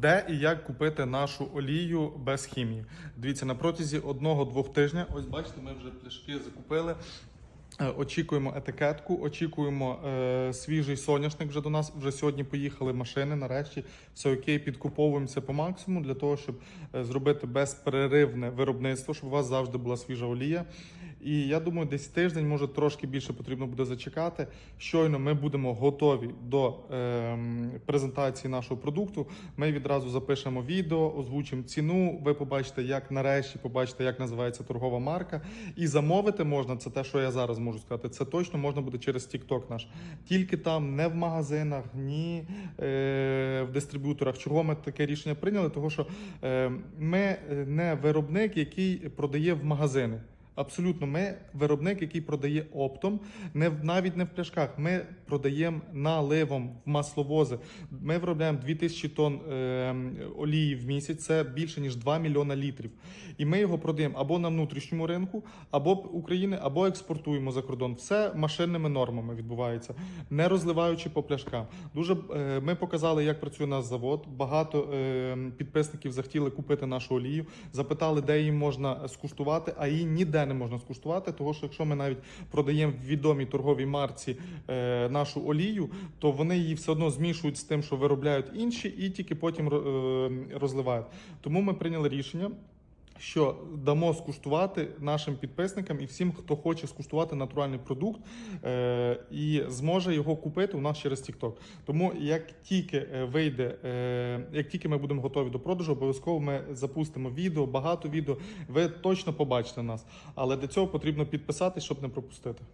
Де і як купити нашу олію без хімії? Дивіться, на протязі одного-двох тижня, ось бачите, ми вже пляшки закупили. Е, Очікуємо етикетку, очікуємо е, свіжий соняшник вже до нас. Вже сьогодні поїхали машини. Нарешті все окей, підкуповуємося по максимуму для того, щоб е, зробити безперервне виробництво, щоб у вас завжди була свіжа олія. І я думаю, десь тиждень, може трошки більше потрібно буде зачекати. Щойно ми будемо готові до ем, презентації нашого продукту. Ми відразу запишемо відео, озвучимо ціну. Ви побачите, як нарешті побачите, як називається торгова марка. І замовити можна це те, що я зараз можу сказати. Це точно можна буде через TikTok наш. Тільки там, не в магазинах, ні е, в дистриб'юторах. Чого ми таке рішення прийняли? Тому що е, ми е, не виробник, який продає в магазини. Абсолютно, ми виробник, який продає оптом, не навіть не в пляшках. Ми продаємо наливом в масловози. Ми виробляємо 2000 тонн е, олії в місяць. Це більше ніж 2 мільйона літрів. І ми його продаємо або на внутрішньому ринку, або України, або експортуємо за кордон. Все машинними нормами відбувається, не розливаючи по пляшкам. Дуже е, ми показали, як працює наш завод. Багато е, підписників захотіли купити нашу олію, запитали, де її можна скуштувати, а її ніде не можна скуштувати. Тому що якщо ми навіть продаємо в відомій торговій марці е, нашу олію, то вони її все одно змішують з тим, що виробляють інші, і тільки потім е, розливають. Тому ми прийняли рішення. Що дамо скуштувати нашим підписникам і всім, хто хоче скуштувати натуральний продукт е, і зможе його купити у нас через TikTok. Тому як тільки е, вийде, е, як тільки ми будемо готові до продажу, обов'язково ми запустимо відео, багато відео. Ви точно побачите нас. Але для цього потрібно підписатись, щоб не пропустити.